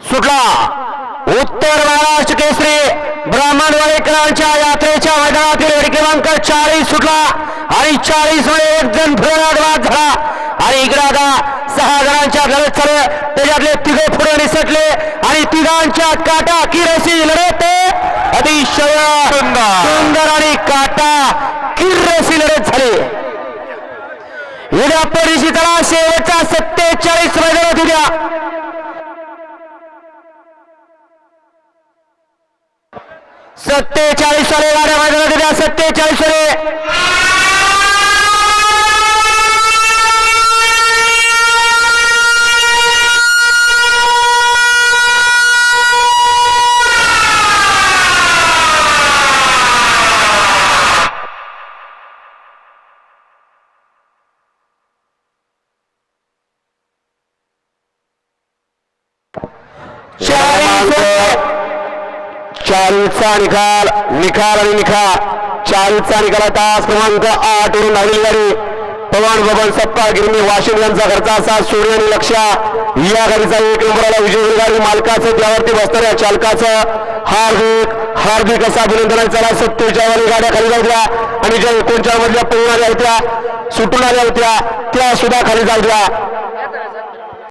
सुटला. उत्तर महाराष्ट्र केसरी ब्राह्मण वाडेकरांच्या यात्रेच्या मैदानातील गडी क्रमांक चाळीस सुटला आणि चाळीसमध्ये एक जण बाद झाला. आणि इकडे आता सहा जणांच्या लढत चालू. त्याच्यातले तिघे पुढे निसटले आणि तिघांच्या काटा किरसी लढत अतिशय सुंदर. आणि काटा किरसी लढत झाली. उद्या परिषी चला. शेवटचा सत्तेचाळीस मैदानात उद्या सत्तेचाळीस साले गाड्या मैदानात द्या सत्तेचाळीस साले. चाळीस चाळीसचा निकाल निकाल आणि निकाल. चाळीसचा निकाल तास क्रमांक आठ वरून लागलेली गाडी. पवन बबन सप्पा गिरणी वाशिम यांचा घरचा असा सूर्य आणि लक्षा. या गाडीचा एक नंबरला विजय गाडी मालकाचं त्यावरती बसणाऱ्या चालकाचं हार्दिक हार्दिक असं अभिनंदन चला सत्तेच्या वाली गाड्या खाली जाऊ द्या आणि ज्या एकोणच्या मधल्या पळून आल्या होत्या सुटून आल्या होत्या त्या सुद्धा खाली जाऊ द्या